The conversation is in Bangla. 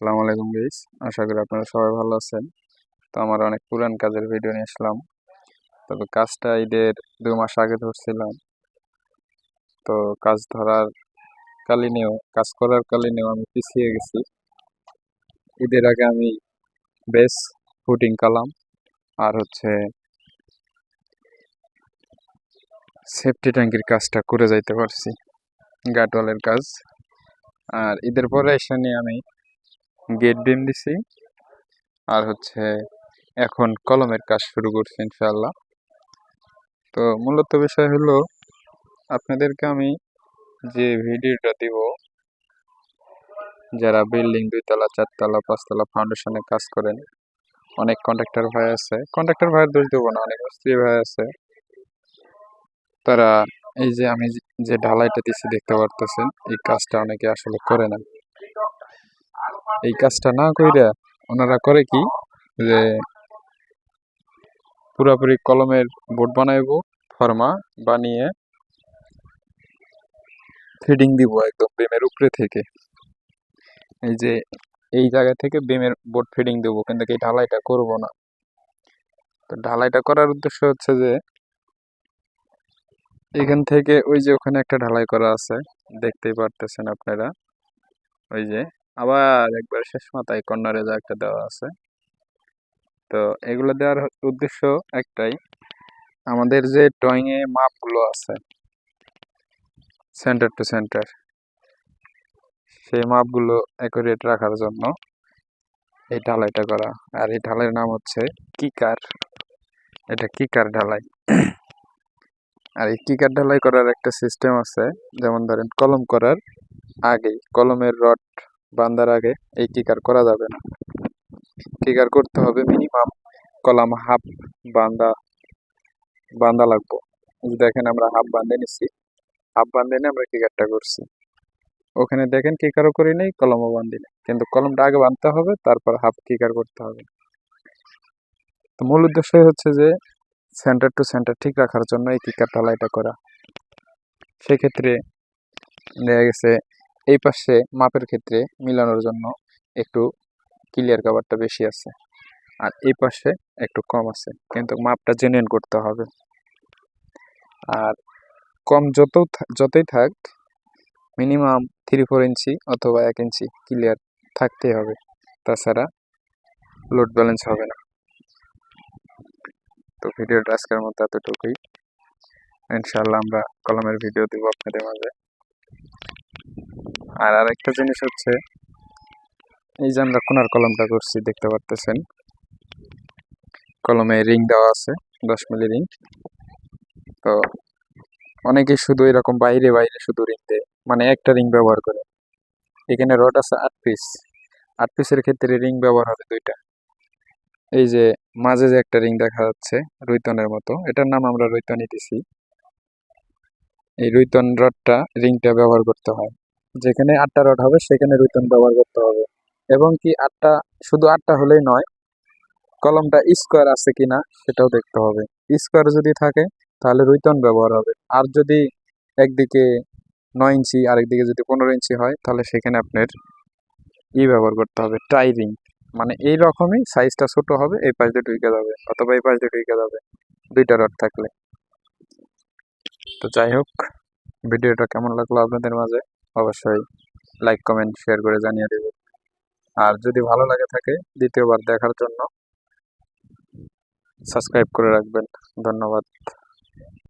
আসসালামু আলাইকুম গাইস আশা করি আপনারা সবাই ভালো আছেন। তো আমার অনেক পুরান কাজের ভিডিও নিয়ে আসলাম। তবে কাজটা ঈদের দু মাস আগে ধরছিলাম। তো কাজ ধরার কালীনেও, কাজ করার কালীনেও আমি পিছিয়ে গেছি। ঈদের আগে আমি বেশ ফুটিং কালাম। আর হচ্ছে সেফটি ট্যাঙ্কির কাজটা করে যাইতে পারছি। গাটওয়ালের কাজ। আর ঈদের পরে এসে নিয়ে আমি গেট বিম দিছি। আর হচ্ছে এখন কলমের কাজ শুরু করছি ইনশাআল্লাহ। তো মূলত বিষয় হলো, আপনাদেরকে আমি যে ভিডিওটা দিব, যারা বিল্ডিং দুইতলা, চারতলা, পাঁচতলা ফাউন্ডেশনে কাজ করেন, অনেক কন্ট্রাক্টর ভাই আছে। কন্ট্রাক্টর ভাইয়ের দোষ দেবো না, অনেক মিস্ত্রি ভাই আছে। তারা এই যে আমি যে ঢালাইটা দিচ্ছি দেখতে পারতেছেন, এই কাজটা অনেকে আসলে করে না। এই কাজটা না কইরা ওনারা করে কি? যে পুরাপুরি কলমের বোর্ড বানাইবো, ফর্মা বানিয়ে ফিডিং দিব একদম বেমের উপরে থেকে। এই যে এই জায়গা থেকে বেমের বোর্ড ফিডিং দেবো, কিন্তু এই ঢালাইটা করব না? তো ঢালাইটা করার উদ্দেশ্য হচ্ছে যে এখান থেকে ওই যে ওখানে একটা ঢালাই করা আছে, দেখতেই পারতেছেন আপনারা। ওই যে আবার একবার শেষ মাথায় কর্নারে যা একটা দেওয়া আছে। তো এগুলো দেওয়ার উদ্দেশ্য একটাই, আমাদের যে ড্রয়িং এ মাপগুলো আছে সেন্টার টু সেন্টার সেই মাপগুলো অ্যাকুরেট রাখার জন্য এই ঢালাইটা করা। আর এই ঢালাইয়ের নাম হচ্ছে কিকার। এটা কিকার ঢালাই। আর এই কিকার ঢালাই করার একটা সিস্টেম আছে, যেমন ধরেন কলম করার আগেই, কলমের রড বান্ধার আগে এই কিকার করা যাবে না। কিকার করতে হবে মিনিমাম কলাম হাফ বান্দা বান্দা লাগবো। দেখেন আমরা হাফ বান্ধে নিছি। হাফ বান্ধে নিয়ে আমরা কিকারটা করছি। ওখানে দেখেন কিকারও করি নেই, কলমও বান্ধি নেই। কিন্তু কলমটা আগে বাঁধতে হবে, তারপর হাফ কিকার করতে হবে। তো মূল উদ্দেশ্যই হচ্ছে যে সেন্টার টু সেন্টার ঠিক রাখার জন্য এই কিকার ঢালাইটা করা। সেক্ষেত্রে দেখা গেছে এই পাশে মাপের ক্ষেত্রে মিলানোর জন্য একটু ক্লিয়ার কাভারটা বেশি আছে। আর এই পাশে একটু কম আছে, কিন্তু মাপটা জেনুইন করতে হবে। আর কম যত যতই থাক মিনিমাম থ্রি ফোর ইঞ্চি অথবা এক ইঞ্চি ক্লিয়ার থাকতেই হবে। তাছাড়া লোড ব্যালেন্স হবে না। তো ভিডিওটা আজকের মতো এতটুকুই। ইনশাল্লাহ আমরা কলমের ভিডিও দেবো আপনাদের মাঝে। আর আরেকটা জিনিস হচ্ছে, এই যে আমরা কোনার কলমটা করছি, দেখতে পারতেছেন? কলমে রিং দেওয়া আছে, দশ মিলি রিং। তো অনেকে শুধু এরকম বাইরে বাইরে শুধু রিং দেয় মানে একটা রিং ব্যবহার করে। এখানে রড আছে আট পিস আট পিসের ক্ষেত্রে রিং ব্যবহার হবে দুইটা। এই যে মাঝে যে একটা রিং দেখা যাচ্ছে রুইতনের মতো। এটার নাম আমরা রুইতনই দিছি। এই রুইতন রডটা রিংটা ব্যবহার করতে হয়। যেখানে আটটা রড হবে, সেখানে রুইতন ব্যবহার করতে হবে। এবং কি আটটা, শুধু আটটা হলেই নয়, কলমটা স্কোয়ার আছে কিনা সেটাও দেখতে হবে। স্কোয়ার যদি থাকে, তাহলে রুইতন ব্যবহার হবে। আর যদি একদিকে নয় ইঞ্চি আরেকদিকে যদি পনেরো ইঞ্চি হয়, তাহলে সেখানে আপনার ই ব্যবহার করতে হবে টাই রিং মানে এই রকমই সাইজটা ছোট হবে, এই পাশ দিয়ে ঢুকে যাবে, অথবা এই পাশ দিয়ে ঢুকে যাবে, দুইটা রড থাকলে। তো যাই হোক, ভিডিওটা কেমন লাগল আপনাদের মাঝে? অবশ্যই লাইক কমেন্ট শেয়ার করে জানিয়ে দেবেন আর যদি ভালো লাগে থাকে দ্বিতীয়বার দেখার জন্য সাবস্ক্রাইব করে রাখবেন। ধন্যবাদ।